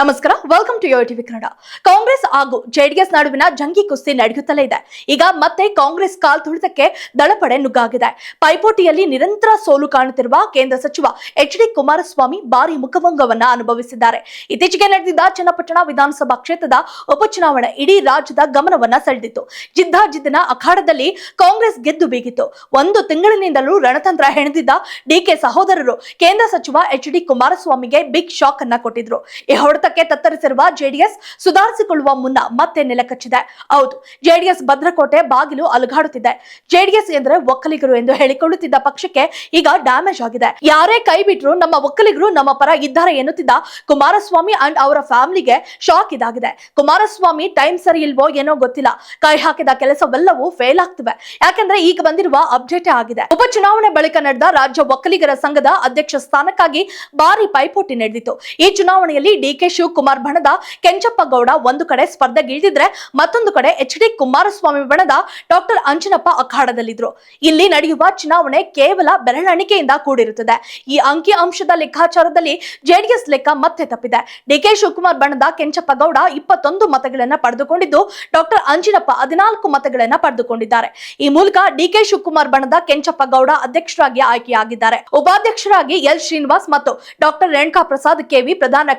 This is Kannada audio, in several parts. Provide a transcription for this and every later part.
ನಮಸ್ಕಾರ welcome to TV Kannada Congress ಹಾಗೂ ಜೆಡಿಎಸ್ ನಡುವಿನ ಜಂಗಿ ಕುಸ್ತಿ ನಡೆಯುತ್ತಲೇ ಇದೆ. ಈಗ ಮತ್ತೆ ಕಾಂಗ್ರೆಸ್ ಕಾಲ್ ತುಳಿತಕ್ಕೆ ದಳಪಡೆ ನುಗ್ಗಾಗಿದೆ. ಪೈಪೋಟಿಯಲ್ಲಿ ನಿರಂತರ ಸೋಲು ಕಾಣುತ್ತಿರುವ ಕೇಂದ್ರ ಸಚಿವ ಎಚ್ ಡಿ ಕುಮಾರಸ್ವಾಮಿ ಭಾರಿ ಮುಖಭಂಗವನ್ನ ಅನುಭವಿಸಿದ್ದಾರೆ. ಇತ್ತೀಚೆಗೆ ನಡೆದಿದ್ದ ಚನ್ನಪಟ್ಟಣ ವಿಧಾನಸಭಾ ಕ್ಷೇತ್ರದ ಉಪಚುನಾವಣೆ ಇಡೀ ರಾಜ್ಯದ ಗಮನವನ್ನ ಸೆಳೆದಿತ್ತು. ಜಿದ್ದಾಜಿದ್ದಿನ ಅಖಾಡದಲ್ಲಿ ಕಾಂಗ್ರೆಸ್ ಗೆದ್ದು ಬೀಗಿತ್ತು. ಒಂದು ತಿಂಗಳಿನಿಂದಲೂ ರಣತಂತ್ರ ಹೆಣೆದಿದ್ದ ಡಿಕೆ ಸಹೋದರರು ಕೇಂದ್ರ ಸಚಿವ ಎಚ್ ಡಿ ಕುಮಾರಸ್ವಾಮಿಗೆ ಬಿಗ್ ಶಾಕ್ ಅನ್ನ ಕೊಟ್ಟಿದ್ರು. ಈ ಹೊಡೆತಕ್ಕೆ ತತ್ತರಿಸಿರುವ ಜೆಡಿಎಸ್ ಸುಧಾರಿಸಿಕೊಳ್ಳುವ ಮುನ್ನ ಮತ್ತೆ ನೆಲಕಚ್ಚಿದೆ ಹೌದು, ಜೆಡಿಎಸ್ ಭದ್ರಕೋಟೆ ಬಾಗಿಲು ಅಲುಗಾಡುತ್ತಿದೆ. ಜೆಡಿಎಸ್ ಎಂದರೆ ಒಕ್ಕಲಿಗರು ಎಂದು ಹೇಳಿಕೊಳ್ಳುತ್ತಿದ್ದ ಪಕ್ಷಕ್ಕೆ ಈಗ ಡ್ಯಾಮೇಜ್ ಆಗಿದೆ. ಯಾರೇ ಕೈ ಬಿಟ್ರು ನಮ್ಮ ಒಕ್ಕಲಿಗರು ನಮ್ಮ ಪರ ಇದ್ದಾರೆ ಎನ್ನುತ್ತಿದ್ದ ಕುಮಾರಸ್ವಾಮಿ ಅಂಡ್ ಅವರ ಫ್ಯಾಮಿಲಿಗೆ ಶಾಕ್ ಇದಾಗಿದೆ. ಕುಮಾರಸ್ವಾಮಿ ಟೈಮ್ ಸರಿ ಇಲ್ವೋ ಏನೋ ಗೊತ್ತಿಲ್ಲ. ಕೈ ಹಾಕಿದ ಕೆಲಸವೆಲ್ಲವೂ ಫೇಲ್ ಆಗ್ತಿವೆ. ಯಾಕಂದ್ರೆ ಈಗ ಬಂದಿರುವ ಅಪ್ಡೇಟ್ ಆಗಿದೆ. ಉಪಚುನಾವಣೆ ಬಳಿಕ ನಡೆದ ರಾಜ್ಯ ಒಕ್ಕಲಿಗರ ಸಂಘದ ಅಧ್ಯಕ್ಷ ಸ್ಥಾನಕ್ಕಾಗಿ ಭಾರಿ ಪೈಪೋಟಿ ನಡೆದಿತ್ತು. ಈ ಚುನಾವಣೆಯಲ್ಲಿ ಡಿಕೆ ಶಿವಕುಮಾರ್ ಬಣದ ಕೆಂಚಪ್ಪ ಗೌಡ ಒಂದು ಕಡೆ ಸ್ಪರ್ಧೆಗಿಳಿದಿದ್ರೆ ಮತ್ತೊಂದು ಕಡೆ ಎಚ್ ಡಿ ಕುಮಾರಸ್ವಾಮಿ ಬಣದ ಡಾಕ್ಟರ್ ಅಂಜನಪ್ಪ ಅಖಾಡದಲ್ಲಿದ್ರು. ಇಲ್ಲಿ ನಡೆಯುವ ಚುನಾವಣೆ ಕೇವಲ ಬೆರಳಿಕೆಯಿಂದ ಕೂಡಿರುತ್ತದೆ. ಈ ಅಂಕಿ ಅಂಶದ ಲೆಕ್ಕಾಚಾರದಲ್ಲಿ ಜೆಡಿಎಸ್ ಲೆಕ್ಕ ಮತ್ತೆ ತಪ್ಪಿದೆ. ಡಿಕೆ ಶಿವಕುಮಾರ್ ಬಣದ ಕೆಂಚಪ್ಪ ಗೌಡ ಇಪ್ಪತ್ತೊಂದು ಮತಗಳನ್ನ ಪಡೆದುಕೊಂಡಿದ್ದು, ಡಾಕ್ಟರ್ ಅಂಜನಪ್ಪ ಹದಿನಾಲ್ಕು ಮತಗಳನ್ನ ಪಡೆದುಕೊಂಡಿದ್ದಾರೆ. ಈ ಮೂಲಕ ಡಿಕೆ ಶಿವಕುಮಾರ್ ಬಣದ ಕೆಂಚಪ್ಪ ಗೌಡ ಅಧ್ಯಕ್ಷರಾಗಿ ಆಯ್ಕೆಯಾಗಿದ್ದಾರೆ. ಉಪಾಧ್ಯಕ್ಷರಾಗಿ ಎಲ್ ಶ್ರೀನಿವಾಸ್ ಮತ್ತು ಡಾಕ್ಟರ್ ರೇಣುಕಾ ಪ್ರಸಾದ್ ಕೆವಿ ಪ್ರಧಾನ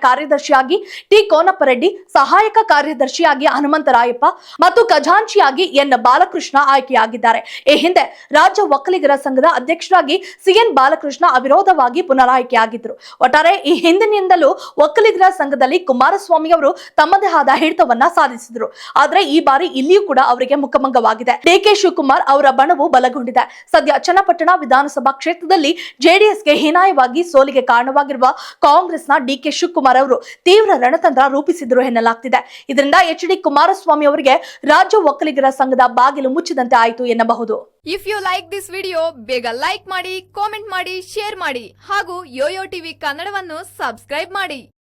ಕಾರ್ಯದರ್ಶಿಯಾಗಿ ಟಿ ಕೋನಪ್ಪರೆಡ್ಡಿ ಸಹಾಯಕ ಕಾರ್ಯದರ್ಶಿಯಾಗಿ ಹನುಮಂತರಾಯಪ್ಪ ಮತ್ತು ಖಜಾಂಚಿಯಾಗಿ ಎನ್ ಬಾಲಕೃಷ್ಣ ಆಯ್ಕೆಯಾಗಿದ್ದಾರೆ. ಈ ಹಿಂದೆ ರಾಜ್ಯ ಒಕ್ಕಲಿಗರ ಸಂಘದ ಅಧ್ಯಕ್ಷರಾಗಿ ಸಿಎನ್ ಬಾಲಕೃಷ್ಣ ಅವಿರೋಧವಾಗಿ ಪುನರಾಯ್ಕೆಯಾಗಿದ್ದರು. ಒಟ್ಟಾರೆ ಈ ಹಿಂದಿನಿಂದಲೂ ಒಕ್ಕಲಿಗರ ಸಂಘದಲ್ಲಿ ಕುಮಾರಸ್ವಾಮಿ ಅವರು ತಮ್ಮದೇ ಆದ ಹಿಡಿತವನ್ನ ಸಾಧಿಸಿದ್ರು. ಆದ್ರೆ ಈ ಬಾರಿ ಇಲ್ಲಿಯೂ ಕೂಡ ಅವರಿಗೆ ಮುಖಭಂಗವಾಗಿದೆ. ಡಿಕೆ ಶಿವಕುಮಾರ್ ಅವರ ಬಣವು ಬಲಗೊಂಡಿದೆ. ಸದ್ಯ ಚನ್ನಪಟ್ಟಣ ವಿಧಾನಸಭಾ ಕ್ಷೇತ್ರದಲ್ಲಿ ಜೆಡಿಎಸ್ಗೆ ಹೀನಾಯವಾಗಿ ಸೋಲಿಗೆ ಕಾರಣವಾಗಿರುವ ಕಾಂಗ್ರೆಸ್ನ ಡಿಕೆ ಶಿವಕುಮಾರ್ ಅವರು ತೀವ್ರ ರಣತಂತ್ರ ರೂಪಿಸಿದ್ರು ಎನ್ನಲಾಗ್ತಿದೆ. ಇದರಿಂದ ಎಚ್ ಡಿ ಕುಮಾರಸ್ವಾಮಿ ಅವರಿಗೆ ರಾಜ್ಯ ಒಕ್ಕಲಿಗರ ಸಂಘದ ಬಾಗಿಲು ಮುಚ್ಚಿದಂತೆ ಆಯಿತು ಎನ್ನಬಹುದು. If you like this video ಬೇಗ ಲೈಕ್ ಮಾಡಿ ಕಾಮೆಂಟ್ ಮಾಡಿ ಶೇರ್ ಮಾಡಿ ಹಾಗೂ ಯೋಯೋ ಟಿವಿ ಕನ್ನಡವನ್ನು ಸಬ್ಸ್ಕ್ರೈಬ್ ಮಾಡಿ.